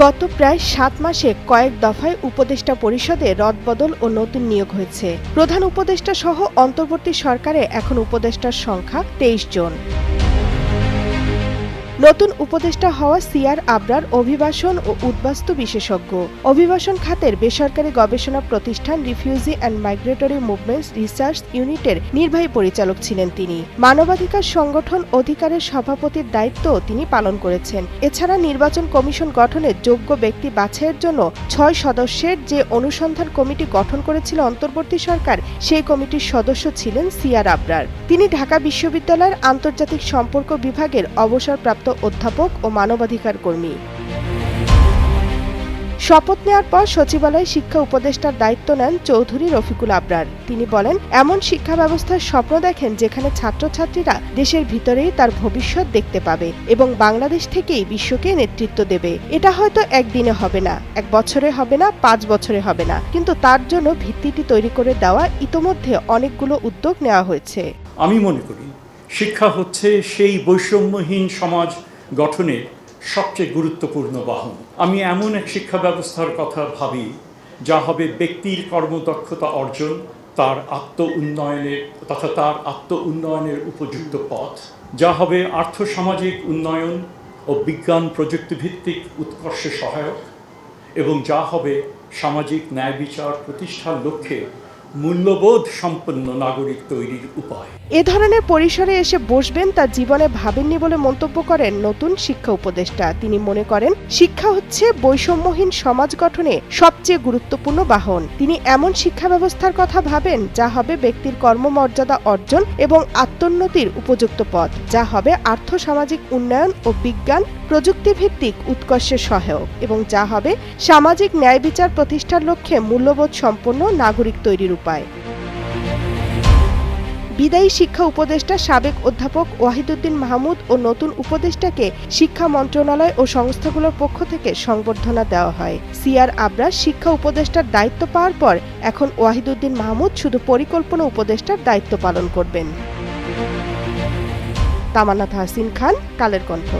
গত প্রায় সাত মাসে কয়েক দফায় উপদেষ্টা পরিষদে রদবদল ও নতুন নিয়োগ হয়েছে। প্রধান উপদেষ্টা সহ অন্তর্বর্তী সরকারে এখন উপদেষ্টার সংখ্যা তেইশ জন। নতুন উপদেষ্টা হওয়া সিআর আবরার অভিবাসন ও উদ্বাস্তু বিশেষজ্ঞ। অভিবাসন খাতের বেসরকারি গবেষণা প্রতিষ্ঠান refugee and migratory movements research ইউনিটের নির্বাহী পরিচালক ছিলেন তিনি। মানবাধিকার সংগঠন অধিকারের সভাপতির দায়িত্ব তিনি পালন করেছেন। এছাড়া নির্বাচন কমিশন গঠনে যোগ্য ব্যক্তি বাছাইয়ের জন্য ছয় সদস্যের যে অনুসন্ধান কমিটি গঠন করেছিল অন্তর্বর্তী সরকার, সেই কমিটির সদস্য ছিলেন সিআর আবরার। তিনি ঢাকা বিশ্ববিদ্যালয়ের আন্তর্জাতিক সম্পর্ক বিভাগের অবসরপ্রাপ্ত অধ্যাপক ও মানবাধিকার কর্মী। শপথ নেওয়ার পর সচিবালয় শিক্ষা উপদেষ্টার দায়িত্ব নেন চৌধুরী রফিকুল আবরার। তিনি বলেন, এমন শিক্ষা ব্যবস্থার স্বপ্ন দেখেন যেখানে ছাত্রছাত্রীরা দেশের ভিতরেই তার ভবিষ্যৎ দেখতে পাবে এবং বাংলাদেশ থেকেই বিশ্বকে নেতৃত্ব দেবে। এটা হয়তো একদিনে হবে না, এক বছরে হবে না, পাঁচ বছরে হবে না। কিন্তু তার জন্য ভিত্তিটি তৈরি করে দেওয়া ইতোমধ্যে অনেকগুলো উদ্যোগ নেওয়া হয়েছে। আমি মনে করি শিক্ষা হচ্ছে সেই বৈষম্যহীন সমাজ গঠনের সবচেয়ে গুরুত্বপূর্ণ বাহন। আমি এমন এক শিক্ষা ব্যবস্থার কথা ভাবি, যা হবে ব্যক্তির কর্মদক্ষতা অর্জন, তার আত্ম উন্নয়নের তথা তার আত্ম উন্নয়নের উপযুক্ত পথ। যা হবে আর্থসামাজিক উন্নয়ন ও বিজ্ঞান প্রযুক্তিভিত্তিক উৎকর্ষে সহায়ক এবং যা হবে সামাজিক ন্যায় বিচার প্রতিষ্ঠার লক্ষ্যে মূল্যবোধ সম্পন্ন নাগরিক তৈরির উপায়। এ ধরনের পরিসরে এসে বসবেন তা জীবনে ভাবেননি বলে মন্তব্য করেন নতুন শিক্ষা উপদেষ্টা। তিনি মনে করেন, শিক্ষা হচ্ছে বৈষম্যহীন সমাজ গঠনে সবচেয়ে গুরুত্বপূর্ণ বাহন। তিনি এমন শিক্ষা ব্যবস্থার কথা ভাবেন, যা হবে ব্যক্তির কর্মমর্যাদা অর্জন এবং আত্মোন্নতির উপযুক্ত পথ। যা হবে আর্থসামাজিক উন্নয়ন ও বিজ্ঞান প্রযুক্তিভিত্তিক উৎকর্ষের সহায়ক এবং যা হবে সামাজিক ন্যায় বিচার প্রতিষ্ঠার লক্ষ্যে মূল্যবোধ সম্পন্ন নাগরিক তৈরির উপায়। বিদায়ী শিক্ষা উপদেষ্টা সাবেক অধ্যাপক ওয়াহিদুদ্দিন মাহমুদ ও নতুন উপদেষ্টাকে শিক্ষা মন্ত্রণালয় ও সংস্থাগুলোর পক্ষ থেকে সংবর্ধনা দেওয়া হয়। সিআর আবরা শিক্ষা উপদেষ্টার দায়িত্ব পাওয়ার পর এখন ওয়াহিদুদ্দিন মাহমুদ শুধু পরিকল্পনা উপদেষ্টার দায়িত্ব পালন করবেন। তামান্না হাসিন খান, কালের কণ্ঠ।